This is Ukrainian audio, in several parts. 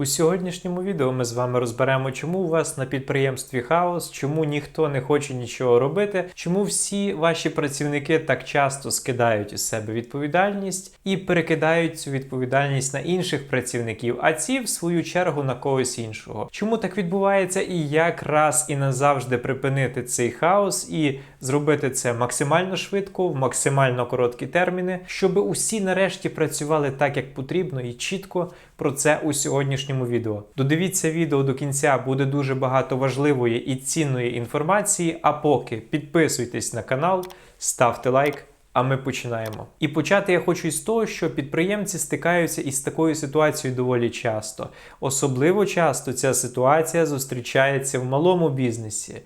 У сьогоднішньому відео ми з вами розберемо, чому у вас на підприємстві хаос, чому ніхто не хоче нічого робити, чому всі ваші працівники так часто скидають із себе відповідальність і перекидають цю відповідальність на інших працівників, а ці, в свою чергу, на когось іншого. Чому так відбувається і як раз і назавжди припинити цей хаос і зробити це максимально швидко, в максимально короткі терміни, щоб усі нарешті працювали так, як потрібно, і чітко про це у сьогоднішньому відео. Додивіться відео до кінця, буде дуже багато важливої і цінної інформації. А поки підписуйтесь на канал, ставте лайк. А ми починаємо. І почати я хочу із того, що підприємці стикаються із такою ситуацією доволі часто. Особливо часто ця ситуація зустрічається в малому бізнесі,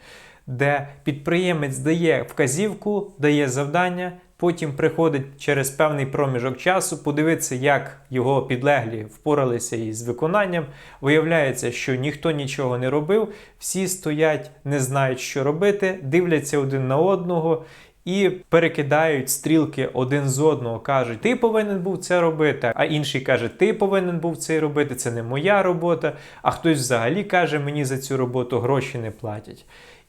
де підприємець дає вказівку, дає завдання, потім приходить через певний проміжок часу, подивитися, як його підлеглі впоралися із виконанням. Виявляється, що ніхто нічого не робив, всі стоять, не знають, що робити, дивляться один на одного. І перекидають стрілки один з одного, кажуть, ти повинен був це робити. А інший каже, ти повинен був це робити, це не моя робота. А хтось взагалі каже, мені за цю роботу гроші не платять.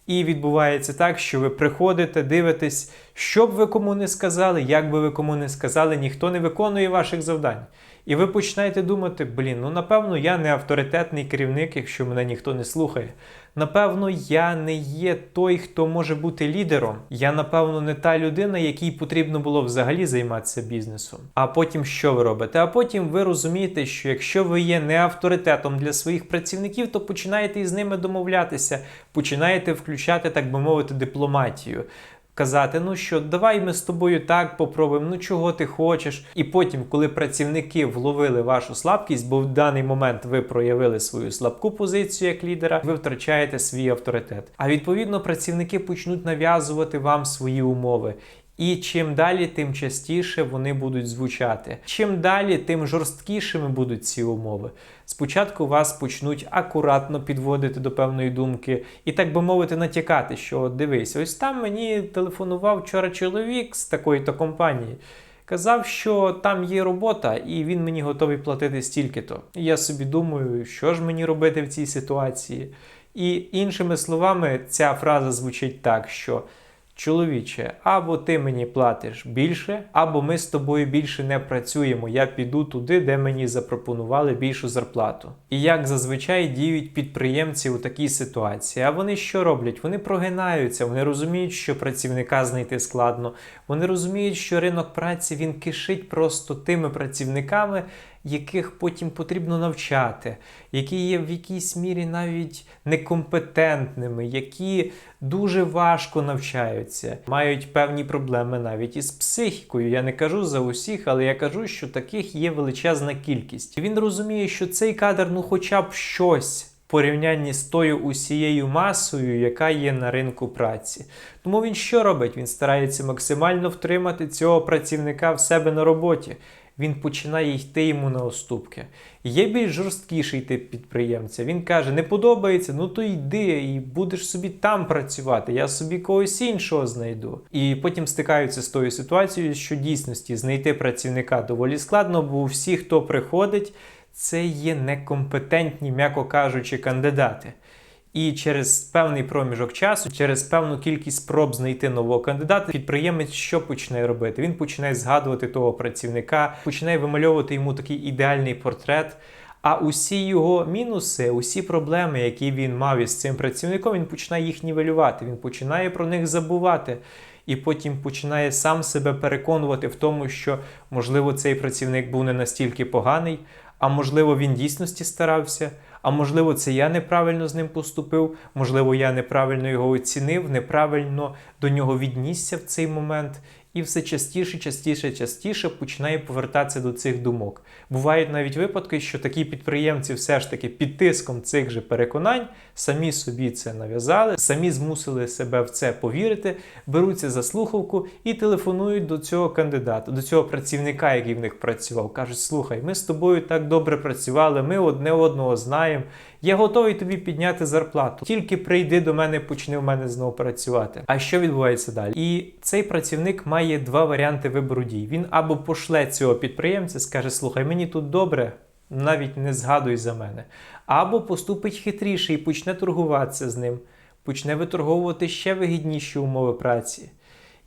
І відбувається так, що ви приходите, дивитесь, що б ви кому не сказали, як би ви кому не сказали, ніхто не виконує ваших завдань. І ви починаєте думати, блін, ну напевно, я не авторитетний керівник, якщо мене ніхто не слухає. Напевно, я не є той, хто може бути лідером. Я, напевно, не та людина, якій потрібно було взагалі займатися бізнесом. А потім що ви робите? А потім ви розумієте, що якщо ви є не авторитетом для своїх працівників, то починаєте із ними домовлятися, починаєте включати, так би мовити, дипломатію казати, ну що, давай ми з тобою так попробуємо, ну чого ти хочеш. І потім, коли працівники вловили вашу слабкість, бо в даний момент ви проявили свою слабку позицію як лідера, ви втрачаєте свій авторитет. А відповідно, працівники почнуть нав'язувати вам свої умови. І чим далі, тим частіше вони будуть звучати. Чим далі, тим жорсткішими будуть ці умови. Спочатку вас почнуть акуратно підводити до певної думки, і так би мовити, натякати, що дивись, ось там мені телефонував вчора чоловік з такої-то компанії. Казав, що там є робота, і він мені готовий платити стільки-то. І я собі думаю, що ж мені робити в цій ситуації. І іншими словами, ця фраза звучить так, що. Чоловіче, або ти мені платиш більше, або ми з тобою більше не працюємо. Я піду туди, де мені запропонували більшу зарплату. І як зазвичай діють підприємці у такій ситуації. А вони що роблять? Вони прогинаються, вони розуміють, що працівника знайти складно. Вони розуміють, що ринок праці він кишить просто тими працівниками, яких потім потрібно навчати, які є в якійсь мірі навіть некомпетентними, які дуже важко навчаються, мають певні проблеми навіть із психікою. Я не кажу за усіх, але я кажу, що таких є величезна кількість. Він розуміє, що цей кадр, ну, хоча б щось. Порівнянні з тою усією масою, яка є на ринку праці. Тому він що робить? Він старається максимально втримати цього працівника в себе на роботі він починає йти йому на оступки. Є більш жорсткіший тип підприємця. Він каже: не подобається, ну то йди і будеш собі там працювати. Я собі когось іншого знайду. І потім стикаються з тою ситуацією, що дійсності знайти працівника доволі складно, бо всі, хто приходить, це є некомпетентні, м'яко кажучи, кандидати. І через певний проміжок часу, через певну кількість спроб знайти нового кандидата, підприємець що починає робити? Він починає згадувати того працівника, починає вимальовувати йому такий ідеальний портрет. А усі його мінуси, усі проблеми, які він мав із цим працівником, він починає їх нівелювати, він починає про них забувати. І потім починає сам себе переконувати в тому, що, можливо, цей працівник був не настільки поганий, а можливо, він дійсності старався. А можливо, це я неправильно з ним поступив, можливо, я неправильно його оцінив, неправильно до нього віднісся в цей момент. І все частіше, частіше, частіше починає повертатися до цих думок. Бувають навіть випадки, що такі підприємці все ж таки під тиском цих же переконань самі собі це нав'язали, самі змусили себе в це повірити, беруться за слухавку і телефонують до цього кандидата, до цього працівника, який в них працював. Кажуть: слухай, ми з тобою так добре працювали, ми одне одного знаємо. Я готовий тобі підняти зарплату. Тільки прийди до мене, почни в мене знову працювати. А що відбувається далі? І цей працівник має два варіанти вибору дій. Він або пошле цього підприємця, скаже: Слухай, мені тут добре. навіть не згадуй за мене. Або поступить хитріше і почне торгуватися з ним, почне виторговувати ще вигідніші умови праці.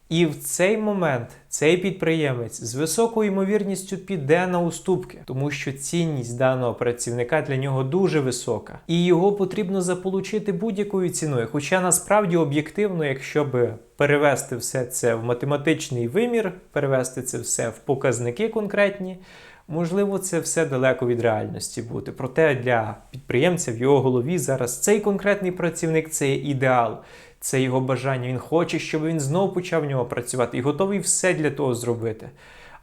І в цей момент цей підприємець з високою ймовірністю піде на уступки, тому що цінність даного працівника для нього дуже висока, і його потрібно заполучити будь-якою ціною. Хоча насправді об'єктивно, якщо би перевести все це в математичний вимір, перевести це все в показники конкретні. Можливо, це все далеко від реальності бути. Проте для підприємця в його голові зараз цей конкретний працівник це є ідеал це його бажання. Він хоче, щоб він знову почав в нього працювати і готовий все для того зробити.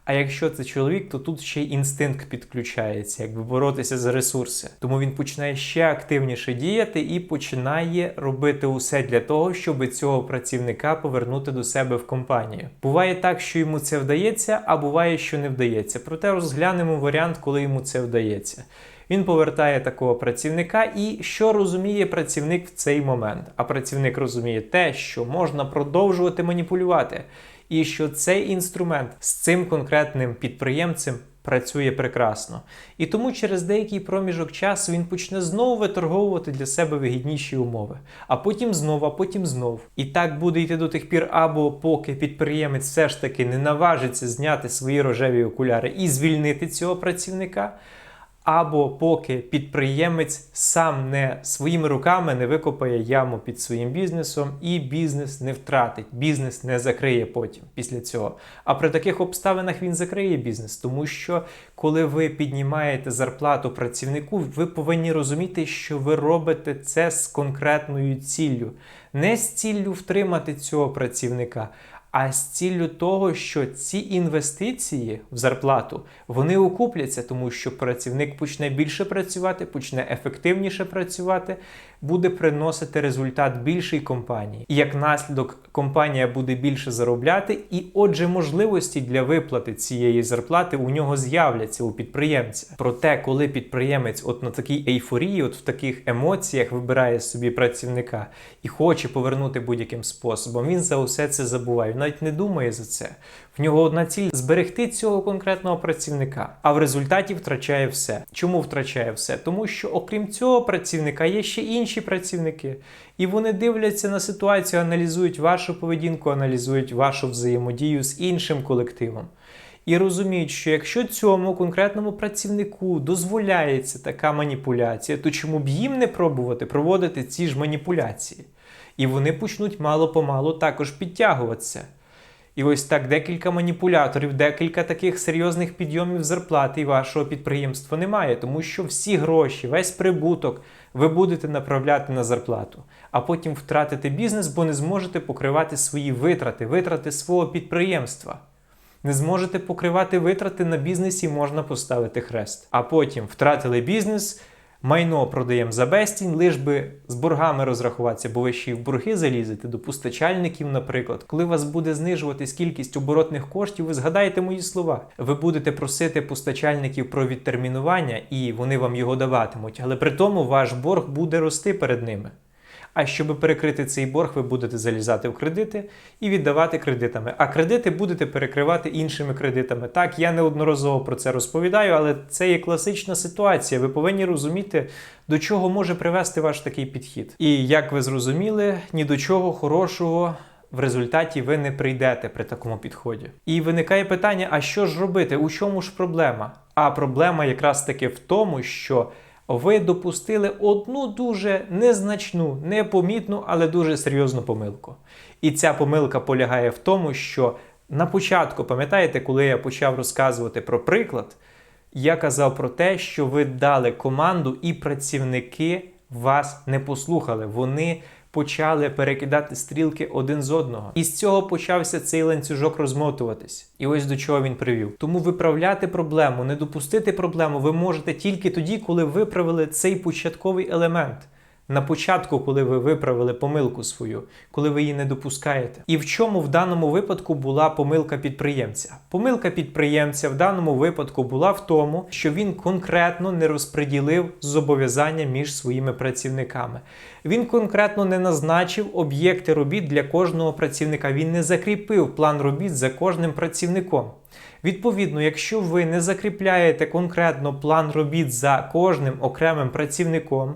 А якщо це чоловік, то тут ще й інстинкт підключається, якби боротися за ресурси. Тому він починає ще активніше діяти і починає робити усе для того, щоб цього працівника повернути до себе в компанію. Буває так, що йому це вдається, а буває, що не вдається. Проте розглянемо варіант, коли йому це вдається. Він повертає такого працівника, і що розуміє працівник в цей момент? А працівник розуміє те, що можна продовжувати маніпулювати, і що цей інструмент з цим конкретним підприємцем. Працює прекрасно. І тому через деякий проміжок часу він почне знову виторговувати для себе вигідніші умови. А потім знову, а потім знов. І так буде йти до тих пір, або поки підприємець все ж таки не наважиться зняти свої рожеві окуляри і звільнити цього працівника або поки підприємець сам не своїми руками не викопає яму під своїм бізнесом і бізнес не втратить, бізнес не закриє потім після цього. А при таких обставинах він закриє бізнес, тому що коли ви піднімаєте зарплату працівнику, ви повинні розуміти, що ви робите це з конкретною ціллю, не з ціллю втримати цього працівника а з ціллю того, що ці інвестиції в зарплату вони окупляться, тому що працівник почне більше працювати, почне ефективніше працювати, буде приносити результат більшій компанії. І як наслідок компанія буде більше заробляти, і отже, можливості для виплати цієї зарплати у нього з'являться у підприємця. Проте, коли підприємець, от на такій ейфорії, от в таких емоціях вибирає собі працівника і хоче повернути будь-яким способом, він за усе це забуває навіть не думає за це. В нього одна ціль зберегти цього конкретного працівника, а в результаті втрачає все. Чому втрачає все? Тому що, окрім цього працівника, є ще інші працівники, і вони дивляться на ситуацію, аналізують вашу поведінку, аналізують вашу взаємодію з іншим колективом. І розуміють, що якщо цьому конкретному працівнику дозволяється така маніпуляція, то чому б їм не пробувати проводити ці ж маніпуляції? І вони почнуть мало-помалу також підтягуватися. І ось так декілька маніпуляторів, декілька таких серйозних підйомів зарплати і вашого підприємства немає, тому що всі гроші, весь прибуток ви будете направляти на зарплату, а потім втратите бізнес, бо не зможете покривати свої витрати, витрати свого підприємства. Не зможете покривати витрати на бізнесі, можна поставити хрест. А потім втратили бізнес майно продаємо за безцінь, лиш би з боргами розрахуватися, бо ви ще й в борги залізете до постачальників, наприклад. Коли вас буде знижуватись кількість оборотних коштів, ви згадаєте мої слова. Ви будете просити постачальників про відтермінування, і вони вам його даватимуть, але при тому ваш борг буде рости перед ними. А щоб перекрити цей борг, ви будете залізати в кредити і віддавати кредитами. А кредити будете перекривати іншими кредитами. Так, я неодноразово про це розповідаю, але це є класична ситуація. Ви повинні розуміти, до чого може привести ваш такий підхід. І як ви зрозуміли, ні до чого хорошого. В результаті ви не прийдете при такому підході. І виникає питання: а що ж робити? У чому ж проблема? А проблема якраз таки в тому, що ви допустили одну дуже незначну, непомітну, але дуже серйозну помилку. І ця помилка полягає в тому, що на початку, пам'ятаєте, коли я почав розказувати про приклад, я казав про те, що ви дали команду, і працівники вас не послухали. Вони почали перекидати стрілки один з одного. І з цього почався цей ланцюжок розмотуватись. І ось до чого він привів. Тому виправляти проблему, не допустити проблему ви можете тільки тоді, коли виправили цей початковий елемент. На початку, коли ви виправили помилку свою, коли ви її не допускаєте. І в чому в даному випадку була помилка підприємця? Помилка підприємця в даному випадку була в тому, що він конкретно не розподілив зобов'язання між своїми працівниками. Він конкретно не назначив об'єкти робіт для кожного працівника. Він не закріпив план робіт за кожним працівником. Відповідно, якщо ви не закріпляєте конкретно план робіт за кожним окремим працівником,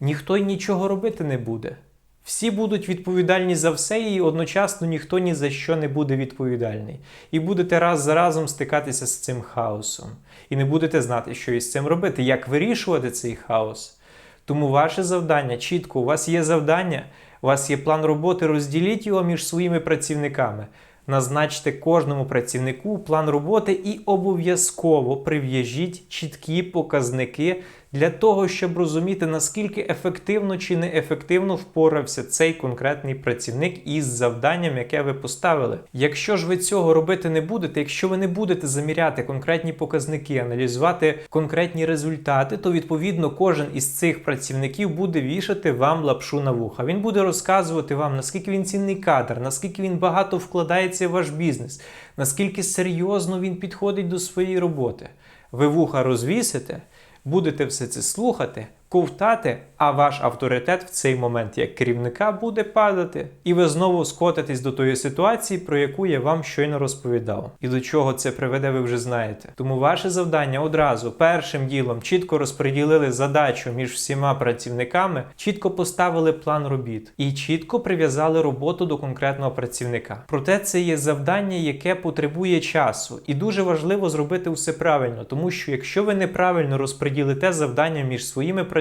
ніхто й нічого робити не буде. Всі будуть відповідальні за все, і одночасно ніхто ні за що не буде відповідальний. І будете раз за разом стикатися з цим хаосом. І не будете знати, що із цим робити, як вирішувати цей хаос. Тому ваше завдання чітко, у вас є завдання, у вас є план роботи, розділіть його між своїми працівниками. Назначте кожному працівнику план роботи і обов'язково прив'яжіть чіткі показники для того, щоб розуміти, наскільки ефективно чи неефективно впорався цей конкретний працівник із завданням, яке ви поставили. Якщо ж ви цього робити не будете, якщо ви не будете заміряти конкретні показники, аналізувати конкретні результати, то відповідно кожен із цих працівників буде вішати вам лапшу на вуха. Він буде розказувати вам, наскільки він цінний кадр, наскільки він багато вкладається в ваш бізнес, наскільки серйозно він підходить до своєї роботи. Ви вуха розвісите будете все це слухати, ковтати, а ваш авторитет в цей момент як керівника буде падати. І ви знову скотитесь до тої ситуації, про яку я вам щойно розповідав. І до чого це приведе, ви вже знаєте. Тому ваше завдання одразу першим ділом чітко розподілили задачу між всіма працівниками, чітко поставили план робіт і чітко прив'язали роботу до конкретного працівника. Проте це є завдання, яке потребує часу, і дуже важливо зробити все правильно, тому що якщо ви неправильно розподілите завдання між своїми працівниками,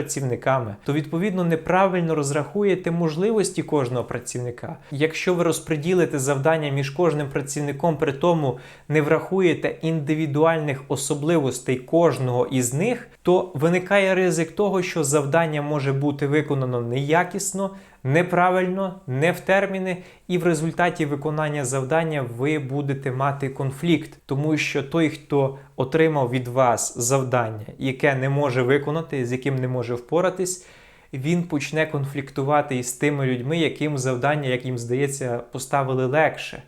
то відповідно неправильно розрахуєте можливості кожного працівника. Якщо ви розподілите завдання між кожним працівником, при тому не врахуєте індивідуальних особливостей кожного із них, то виникає ризик того, що завдання може бути виконано неякісно, неправильно, не в терміни, і в результаті виконання завдання ви будете мати конфлікт, тому що той, хто отримав від вас завдання, яке не може виконати, з яким не може впоратись. Він почне конфліктувати із тими людьми, яким завдання, як їм здається, поставили легше.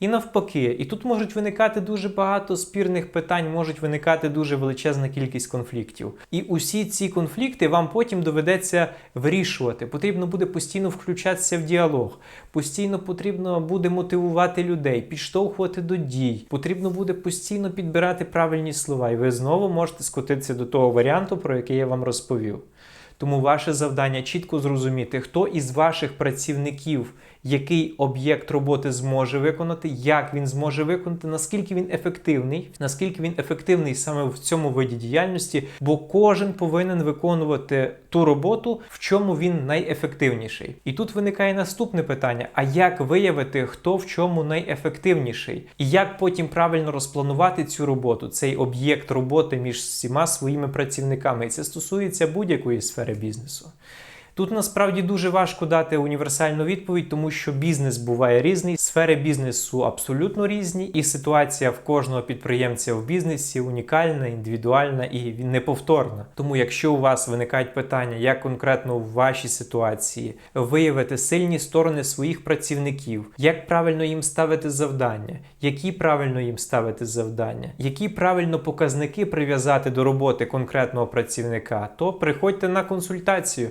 І навпаки, і тут можуть виникати дуже багато спірних питань, можуть виникати дуже величезна кількість конфліктів. І усі ці конфлікти вам потім доведеться вирішувати. Потрібно буде постійно включатися в діалог, постійно потрібно буде мотивувати людей, підштовхувати до дій. Потрібно буде постійно підбирати правильні слова, і ви знову можете скотитися до того варіанту, про який я вам розповів. Тому ваше завдання чітко зрозуміти, хто із ваших працівників який об'єкт роботи зможе виконати, як він зможе виконати, наскільки він ефективний, наскільки він ефективний саме в цьому виді діяльності, бо кожен повинен виконувати ту роботу, в чому він найефективніший. І тут виникає наступне питання: а як виявити, хто в чому найефективніший, і як потім правильно розпланувати цю роботу, цей об'єкт роботи між всіма своїми працівниками? І це стосується будь-якої сфери бізнесу. Тут насправді дуже важко дати універсальну відповідь, тому що бізнес буває різний, сфери бізнесу абсолютно різні, і ситуація в кожного підприємця в бізнесі унікальна, індивідуальна і неповторна. Тому, якщо у вас виникають питання, як конкретно в вашій ситуації виявити сильні сторони своїх працівників, як правильно їм ставити завдання, які правильно їм ставити завдання, які правильно показники прив'язати до роботи конкретного працівника, то приходьте на консультацію.